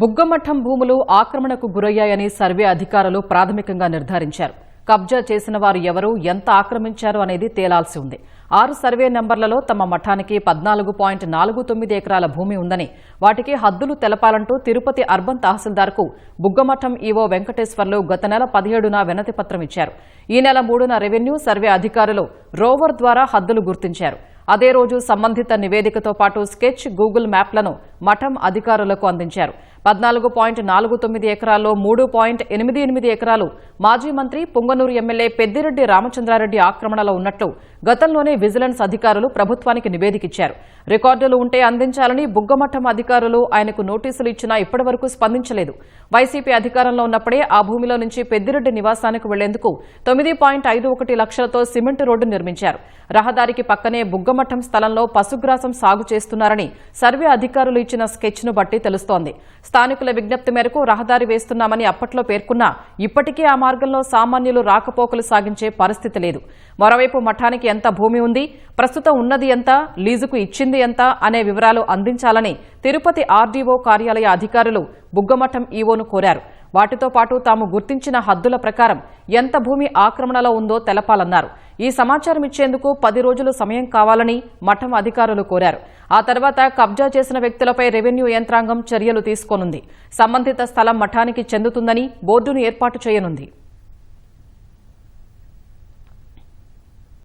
బుగ్గమఠం భూములు ఆక్రమణకు గురయ్యాయని సర్వే అధికారులు ప్రాథమికంగా నిర్ధారించారు. కబ్జా చేసిన వారు ఎవరు ఎంత ఆక్రమించారు అనేది తేలాల్సి ఉంది. ఆరు సర్వే నంబర్లలో తమ మఠానికి పద్నాలుగు పాయింట్ నాలుగు తొమ్మిది ఎకరాల భూమి ఉందని వాటికి హద్దులు తెలపాలంటూ తిరుపతి అర్బన్ తహసీల్దార్కు బుగ్గమఠం ఈవో వెంకటేశ్వర్లు గత నెల పదిహేడున వినతి పత్రం ఇచ్చారు. ఈ నెల మూడున రెవెన్యూ సర్వే అధికారులు రోవర్ ద్వారా హద్దులు గుర్తించారు. అదే రోజు సంబంధిత నివేదికతో పాటు స్కెచ్ గూగుల్ మ్యాప్లను మఠం అధికారులకు అందించారు. పద్నాలుగు పాయింట్ నాలుగు తొమ్మిది ఎకరాల్లో మూడు పాయింట్ ఎనిమిది ఎనిమిది ఎకరాలు మాజీ మంత్రి పుంగనూరు ఎమ్మెల్యే పెద్దిరెడ్డి రామచంద్రారెడ్డి ఆక్రమణలో ఉన్నట్లు గతంలోనే విజిలెన్స్ అధికారులు ప్రభుత్వానికి నివేదికిచ్చారు. రికార్డులు ఉంటే అందించాలని బుగ్గమఠం అధికారులు ఆయనకు నోటీసులు ఇచ్చినా ఇప్పటివరకు స్పందించలేదు. వైసీపీ అధికారంలో ఉన్నప్పుడే ఆ భూమిలో నుంచి పెద్దిరెడ్డి నివాసానికి వెళ్ళేందుకు తొమ్మిది పాయింట్ ఐదు ఒకటి లక్షలతో సిమెంట్ రోడ్డు నిర్మించారు. రహదారికి పక్కనే బుగ్గమఠం స్థలంలో పశుగ్రాసం సాగు చేస్తున్నారని సర్వే అధికారులు ఇచ్చిన స్కెచ్ను బట్టి తెలుస్తోంది. స్థానికుల విజ్ఞప్తి మేరకు రహదారి వేస్తున్నామని అప్పట్లో పేర్కొన్నా ఇప్పటికీ ఆ మార్గంలో సామాన్యులు రాకపోకలు సాగించే పరిస్థితి లేదు. మరోవైపు మఠానికి ఎంత భూమి ఉంది ప్రస్తుతం ఉన్నది ఎంత లీజుకు ఇచ్చింది ఎంత అనే వివరాలు అందించాలని తిరుపతి ఆర్డీఓ కార్యాలయ అధికారులు బుగ్గమఠం ఈవోను కోరారు. వాటితో పాటు తాము గుర్తించిన హద్దుల ప్రకారం ఎంత భూమి ఆక్రమణలో ఉందో తెలపాలన్నారు. ఈ సమాచారం ఇచ్చేందుకు పది రోజులు సమయం కావాలని మఠం అధికారులు కోరారు. ఆ తర్వాత కబ్జా చేసిన వ్యక్తులపై రెవెన్యూ యంత్రాంగం చర్యలు తీసుకోనుంది. సంబంధిత స్థలం మఠానికి చెందుతుందని బోర్డును ఏర్పాటు చేయనుంది.